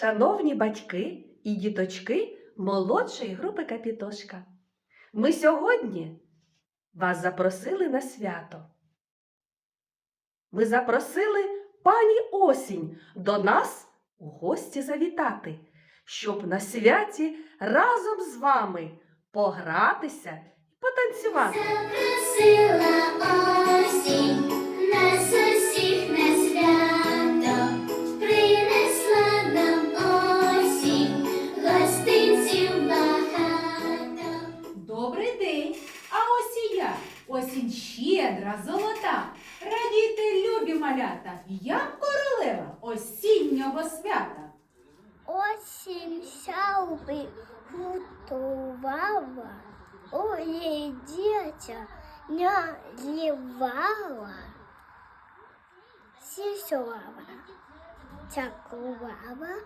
Шановні батьки і діточки молодшої групи Капітошка, ми сьогодні вас запросили на свято. Ми запросили пані осінь до нас у гості завітати, щоб на святі разом з вами погратися і потанцювати. Запросила осінь нас усіх на свято, принесла нам осінь гостинців багато. Добрий день, а ось і я, осінь щедра, золота. Радійте, любі малята, я королева осіннього свята. Шалби готувала, ой, дитя наливала, сісова, чакувала,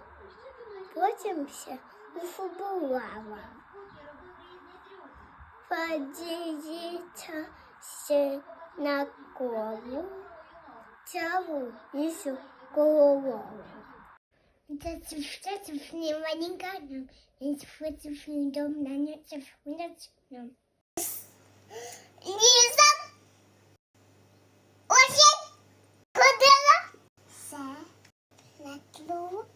потім ще фубувала. Подивіться ще на колу, цяву лісу голову. Лиза! Осень! Ходила? Все. На тлук.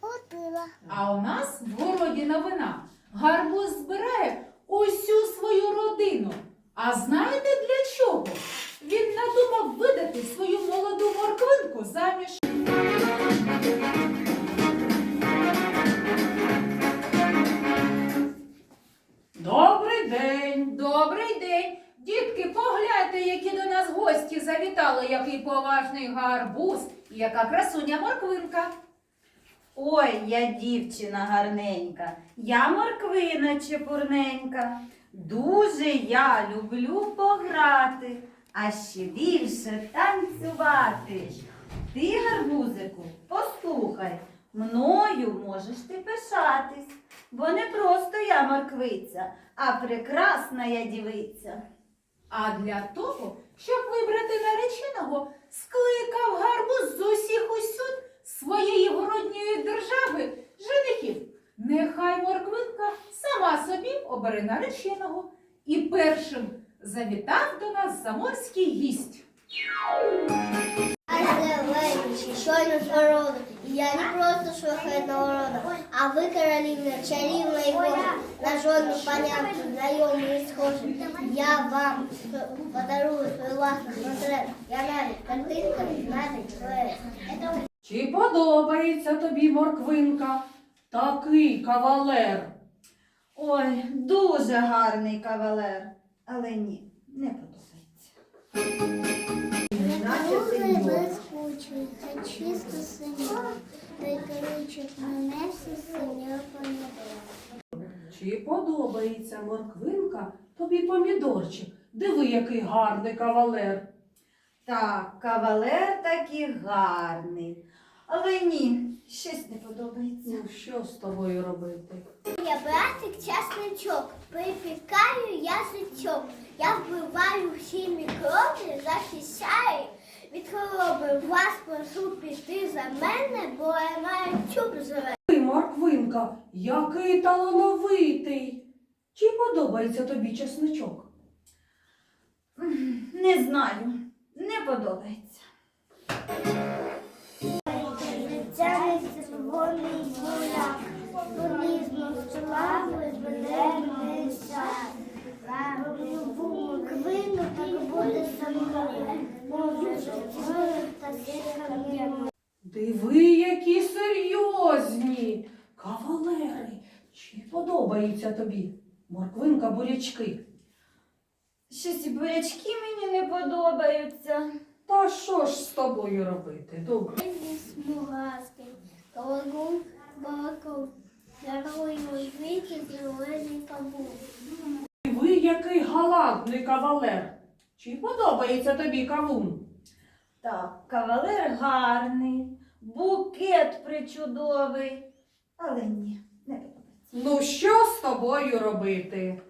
Ходила. А у нас в городі новина. Гарбуз збирає усю свою родину. А знаєте для чого? Він надумав видати свою молоду морквинку заміж. Гарбуз і яка красуня морквинка. Ой, я дівчина гарненька, я морквина чепурненька. Дуже я люблю пограти, а ще більше танцювати. Ти, гарбузику, послухай, мною можеш ти пишатись, бо не просто я морквиця, а прекрасна я дівиця. А для того, щоб вибрати нареченого, скликав гарбуз з усіх усюд своєї городньої держави женихів. Нехай морквинка сама собі обере нареченого. І першим завітав до нас заморський гість. А зеленіші, щойно з народу. І я не просто шляхетного роду, а ви королівна, чарівна божа, на жодну панянку, знайому і схожу. Я вам подарую свою ласку портрет. Я навіть картинка, навіть твоє. Чи подобається тобі морквинка? Такий кавалер. Ой, дуже гарний кавалер, але ні, не подобається. Другий блискучий та чисто синьо, Чи подобається морквинка тобі помідорчик? Диви, який гарний кавалер. Так, кавалер такий гарний. Але ні, щось не подобається. Ну, що з тобою робити? Я братик часничок, припікаю язичок. Я вбиваю всі мікроби, захищаю від хвороби. Вас прошу піти за мене, бо я маю чуб зелений. Ти, морквинка, який талановитий. Чи подобається тобі чесничок? Не знаю, не подобається. Це червоний буряк, Полізно слави мене сад. Квину так буде мною, Диви, які серйозні. Кавалери, чи подобається тобі? Морквинка бурячки. Щось і бурячки мені не подобаються. Та що ж з тобою робити? Добре. Смугаски, калагун, балаков, Дарую віки зелений кабун. Ви який галантний кавалер. Чи подобається тобі кавун? Так, кавалер гарний, букет причудовий. Але ні, не подобається. Ну що з тобою робити?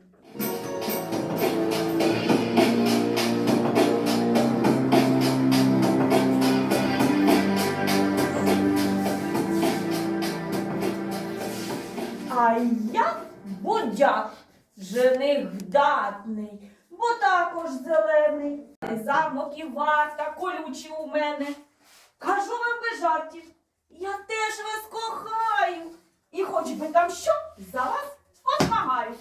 А я будяк, жених вдатний, бо також зелений. Замок і варта колючі у мене. Кажу вам без жартів, я теж вас кохаю. І хоч би там що, за вас позмагаю.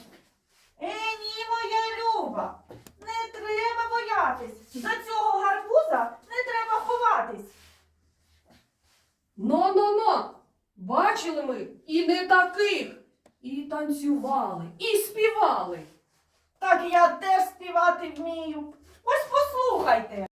Е, ні, моя люба, не треба боятись. За цього гарбуза не треба ховатись. Но-но-но! Бачили ми і не таких. І танцювали, і співали. Так я теж співати вмію. Ось послухайте.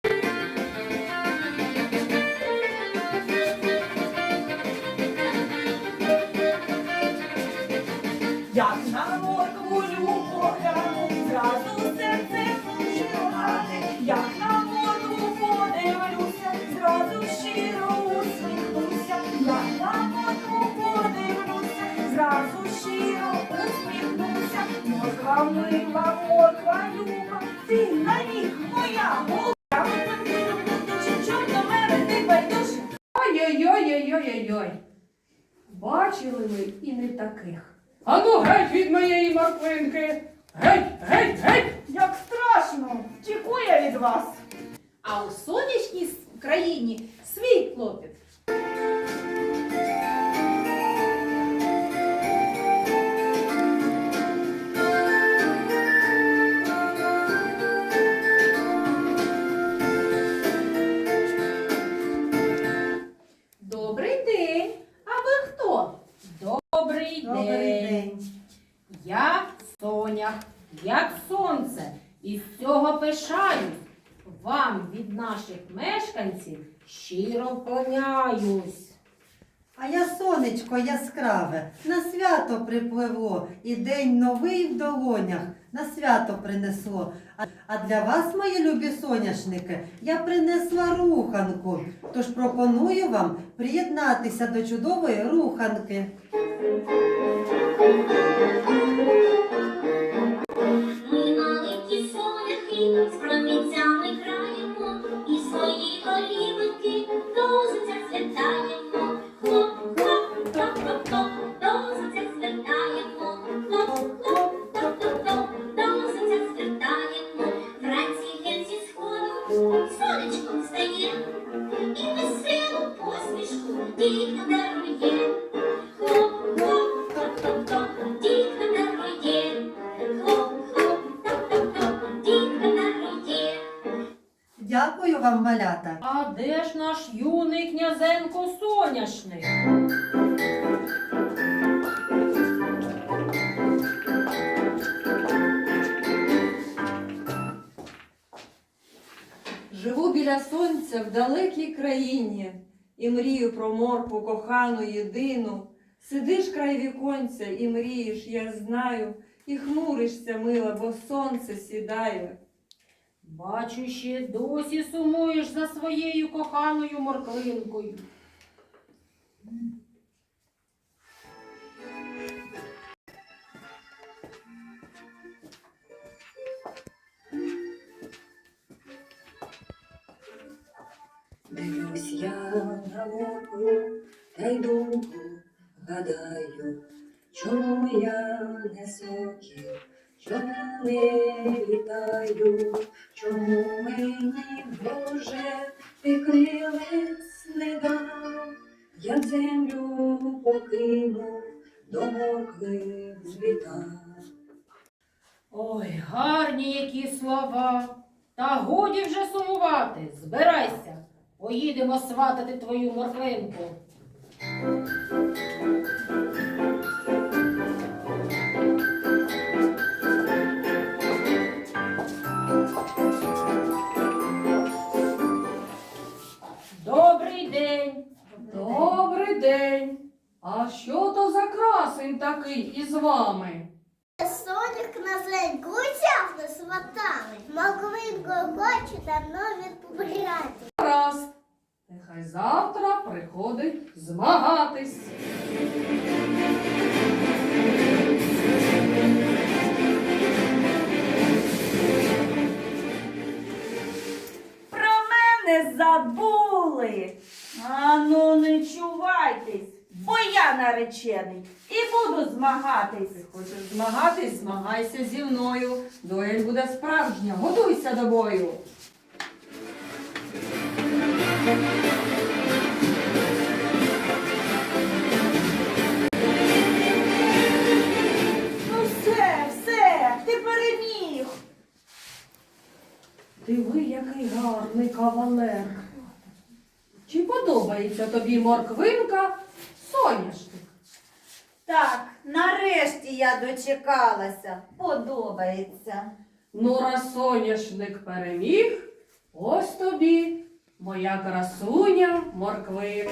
Бачили ми і не таких. Ану геть від моєї морквинки. Геть, геть, геть. Як страшно! Тіку я від вас. А у сонячній країні свій клопіт. Як сонце, і з цього пишаюсь. Вам від наших мешканців щиро вклоняюсь. А я сонечко яскраве, на свято припливло, і день новий в долонях на свято принесло. А, для вас, мої любі соняшники, я принесла руханку. Тож пропоную вам приєднатися до чудової руханки. Дякую вам, малята. А де ж наш юний князенко соняшник? Живу біля сонця в далекій країні і мрію про моркву кохану єдину. Сидиш край віконця і мрієш, я знаю, і хмуришся, мила, бо сонце сідає. Бачу, ще досі сумуєш за своєю коханою морквинкою. Дивлюсь я на моркву, та й думку гадаю, чому я не сокіл, не літаю, чому мені, Боже, ти крилець не дав, я землю покинув, до моркви злітав. Ой, гарні які слова. Та годі вже сумувати. Збирайся. Поїдемо сватати твою морквинку. з вами. Соняк на злень гуцяв не сватали. Маковинко хочу давно відпобрати. Раз. Нехай завтра приходить змагатись. Про мене забули. Я наречений і буду змагатись. Хочеш змагатись, змагайся зі мною. Дуель буде справжня. Готуйся до бою. Ну все, все, ти переміг. Диви, який гарний кавалер. Чи подобається тобі морквинка, соняшник? Так, нарешті я дочекалася. Подобається. Ну, раз соняшник переміг, ось тобі моя красуня морквинка.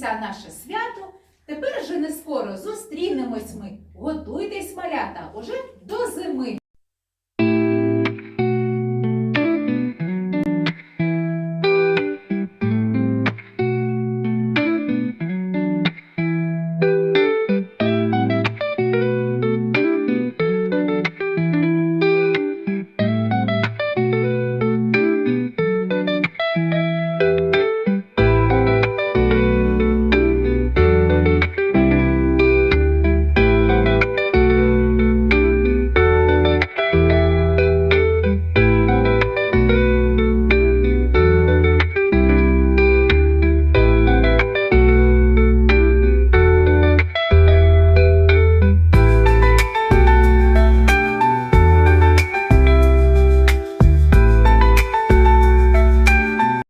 Кінця наше свято. Тепер же не скоро зустрінемось ми. Готуйтесь, малята, уже.